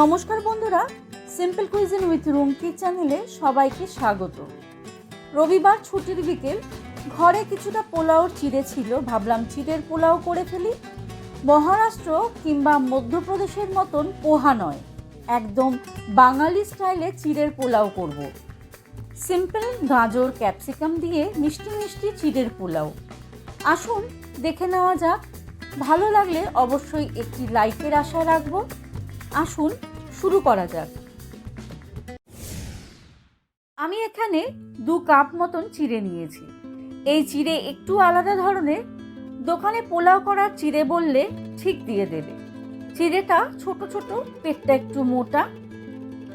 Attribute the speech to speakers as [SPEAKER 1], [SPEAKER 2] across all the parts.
[SPEAKER 1] নমস্কার বন্ধুরা simple cuisine with Rumki চ্যানেলে সবাইকে স্বাগত। রবিবার ছুটির বিকেল, ঘরে কিছুটা পোলাওর চিড়ে ছিল, ভাবলাম চিড়ের পোলাও করে ফেলি। মহারাষ্ট্র কিংবা মধ্যপ্রদেশের মতন পোহা নয়, একদম বাঙালি স্টাইলে চিড়ের পোলাও করব। সিম্পল গাজর ক্যাপসিকাম দিয়ে মিষ্টি মিষ্টি চিড়ের পোলাও। আসুন দেখে নেওয়া যাক, ভালো লাগলে অবশ্যই একটি লাইকের আশা রাখব। আসুন, শুরু করা যাক। আমি এখানে দু কাপ মতন চিড়ে নিয়েছি। এই চিড়ে একটু আলাদা ধরনের, দোকানে পোলাও করার চিড়ে বললে ঠিক দিয়ে দেবে। চিড়েটা ছোট ছোট, পেটটা একটু মোটা,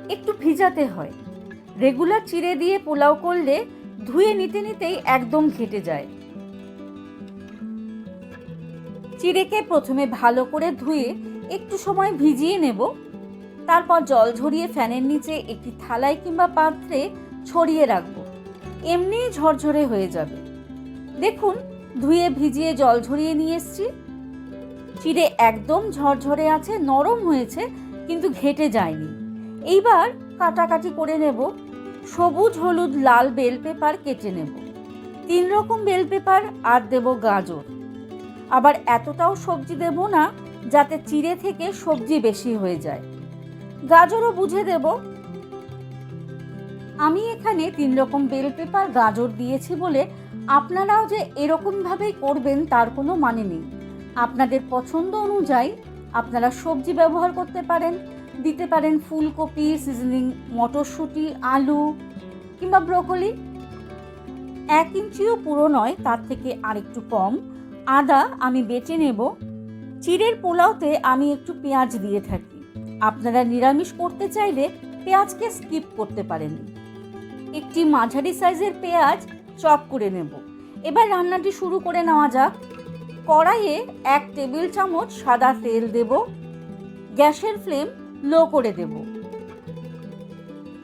[SPEAKER 1] একটু ভিজাতে হয়। রেগুলার চিড়ে দিয়ে পোলাও করলে ধুয়ে নিতে নিতেই একদম ঘেটে যায়। চিড়েকে প্রথমে ভালো করে ধুয়ে একটু সময় ভিজিয়ে নেব। তারপর জল ঝরিয়ে ফ্যানের নিচে একটি থালায় কিংবা পাত্রে ছড়িয়ে রাখব। এমনি ঝরঝরে হয়ে যাবে। দেখুন, ধুয়ে ভিজিয়ে জল ঝরিয়ে নিয়ে এসছি। চিড়ে একদম ঝরঝরে আছে, নরম হয়েছে, কিন্তু ঘেটে যায়নি। এইবার কাটাকাটি করে নেব। সবুজ, হলুদ, লাল বেল পেপার কেটে নেব। তিন রকম বেল পেপার, আর দেব গাজর। আবার এতটাও সবজি দেব না যাতে চিড়ে থেকে সবজি বেশি হয়ে যায়। গাজরও বুঝে দেব। আমি এখানে তিন রকম বেল পেপার, গাজর দিয়েছি বলে আপনারাও যে এরকমভাবেই করবেন তার কোনো মানে নেই। আপনাদের পছন্দ অনুযায়ী আপনারা সবজি ব্যবহার করতে পারেন। দিতে পারেন ফুলকপি, সিজনিং মটরশুঁটি, আলু কিংবা ব্রোকলি। এক ইঞ্চিও পুরো নয়, তার থেকে আরেকটু কম। আদা আমি বেটে নেব। চিড়ের পোলাওতে আমি একটু পেঁয়াজ দিয়ে থাকি। আপনারা নিরামিষ করতে চাইলে পেঁয়াজকে স্কিপ করতে পারেন একটি মাঝারি সাইজের পেঁয়াজ চপ করে নেব। এবার রান্নাটি শুরু করে নেওয়া যাক। কড়াইয়ে এক টেবিল চামচ সাদা তেল দেব। গ্যাসের ফ্লেম লো করে দেব।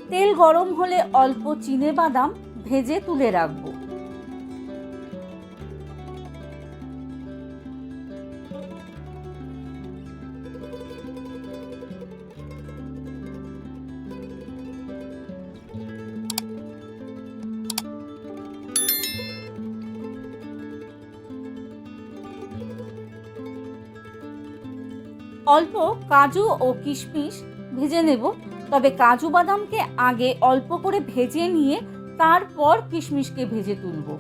[SPEAKER 1] তেল গরম হলে অল্প চিনে বাদাম ভেজে তুলে রাখব। অল্প কাজু ও কিশমিশ ভেজে নেব। তবে কাজু বাদামকে আগে অল্প করে ভেজে নিয়ে তারপর কিশমিশকে ভেজে তুলব।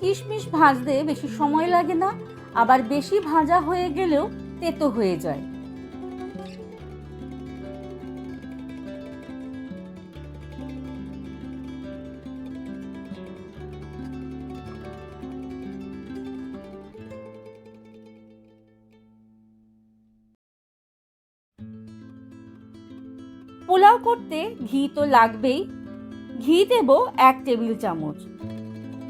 [SPEAKER 1] কিশমিশ ভাজতে বেশি সময় লাগে না, আবার বেশি ভাজা হয়ে গেলেও তেতো হয়ে যায়। পোলাও করতে ঘি তো লাগবেই। ঘি দেব এক টেবিল চামচ।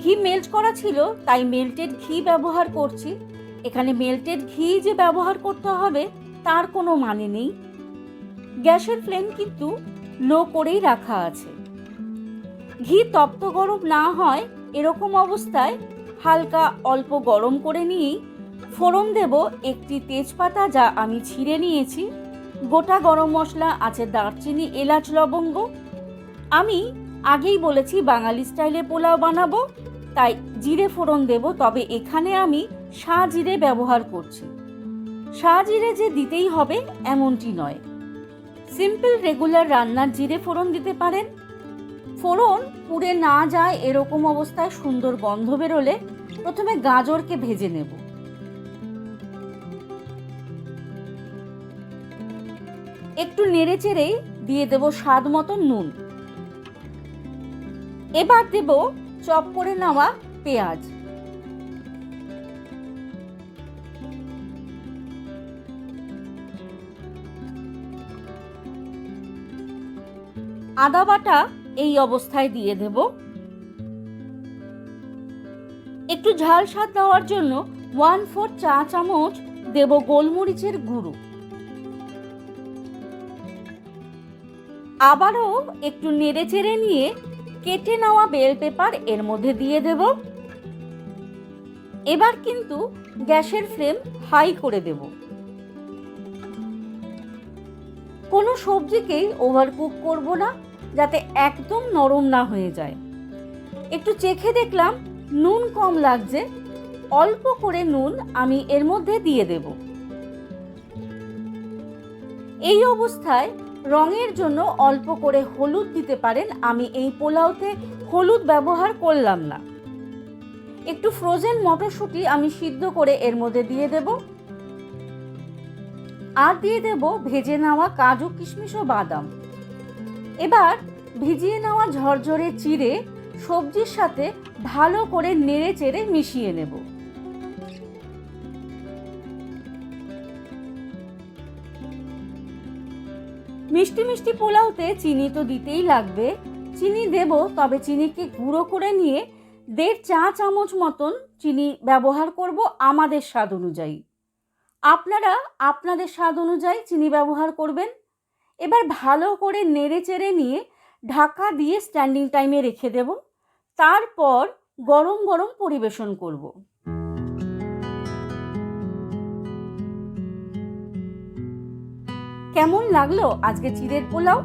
[SPEAKER 1] ঘি মেল্ট করা ছিল, তাই মেল্টেড ঘি ব্যবহার করছি। এখানে মেল্টেড ঘি যে ব্যবহার করতে হবে, তার কোনো মানে নেই। গ্যাসের ফ্লেম কিন্তু লো করেই রাখা আছে। ঘি তপ্ত গরম না হয়, এরকম অবস্থায় হালকা অল্প গরম করে নিয়েই ফোড়ন দেব একটি তেজপাতা যা আমি ছিঁড়ে নিয়েছি। গোটা গরম মশলা, আছে দারচিনি, এলাচ, লবঙ্গ। আমি আগেই বলেছি বাঙালি স্টাইলে পোলাও বানাবো, তাই জিরে ফোড়ন দেব, তবে এখানে আমি জিরে ব্যবহার করছি। জিরে যে দিতেই হবে, এমনটি নয়। সিম্পল, রেগুলার রান্নার জিরে ফোড়ন দিতে পারেন। ফোড়ন পুড়ে না যায়, এরকম অবস্থায় সুন্দর গন্ধ বেরোলে প্রথমে গাজরকে ভেজে নেব। একটু নেড়ে চেড়েই দিয়ে দেব স্বাদ মতো নুন। এবার দেব চপ করে নেওয়া পেঁয়াজ। আদা বাটা এই অবস্থায় দিয়ে দেব। একটু ঝাল স্বাদ দেওয়ার জন্য ওয়ান ফোর চা চামচ দেব গোলমরিচের গুঁড়ো। আবারও একটু নেড়ে চেড়ে নিয়ে কেটে নেওয়া বেল পেপার এর মধ্যে দিয়ে দেব। এবার কিন্তু গ্যাসের ফ্লেম হাই করে দেব। কোনো সবজিকেই ওভারকুক করব না, যাতে একদম নরম না হয়ে যায়। একটু চেখে দেখলাম নুন কম লাগছে, অল্প করে নুন আমি এর মধ্যে দিয়ে দেব। এই অবস্থায় রঙের জন্য অল্প করে হলুদ দিতে পারেন। আমি এই পোলাওতে হলুদ ব্যবহার করলাম না। একটু ফ্রোজেন মটরশুঁটি আমি সিদ্ধ করে এর মধ্যে দিয়ে দেব। আর দিয়ে দেব ভেজে নেওয়া কাজু, কিশমিশ ও বাদাম। এবার ভিজিয়ে নেওয়া ঝরঝরে চিড়ে সবজির সাথে ভালো করে নেড়ে চেড়ে মিশিয়ে নেব। মিষ্টি মিষ্টি পোলাওতে চিনি তো দিতেই লাগবে। চিনি দেব, তবে চিনিকে গুঁড়ো করে নিয়ে দেড় চা চামচ মতন চিনি ব্যবহার করব আমাদের স্বাদ অনুযায়ী। আপনারা আপনাদের স্বাদ অনুযায়ী চিনি ব্যবহার করবেন। এবার ভালো করে নেড়ে চেড়ে নিয়ে ঢাকা দিয়ে স্ট্যান্ডিং টাইমে রেখে দেব। তারপর গরম গরম পরিবেশন করব। কেমন লাগল আজকে চিড়ের পোলাও?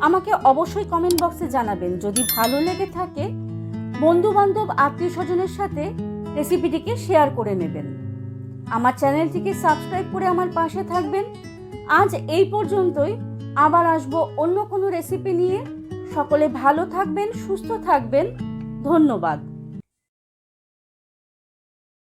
[SPEAKER 1] আমাকে অবশ্যই কমেন্ট বক্সে জানাবেন। যদি ভালো লেগে থাকে বন্ধু বান্ধব আত্মীয় স্বজনের সাথে রেসিপিটিকে শেয়ার করে নেবেন। আমার চ্যানেলটিকে সাবস্ক্রাইব করে আমার পাশে থাকবেন। আজ এই পর্যন্তই। আবার আসব অন্য কোনো রেসিপি নিয়ে। সকলে ভালো থাকবেন, সুস্থ থাকবেন। ধন্যবাদ।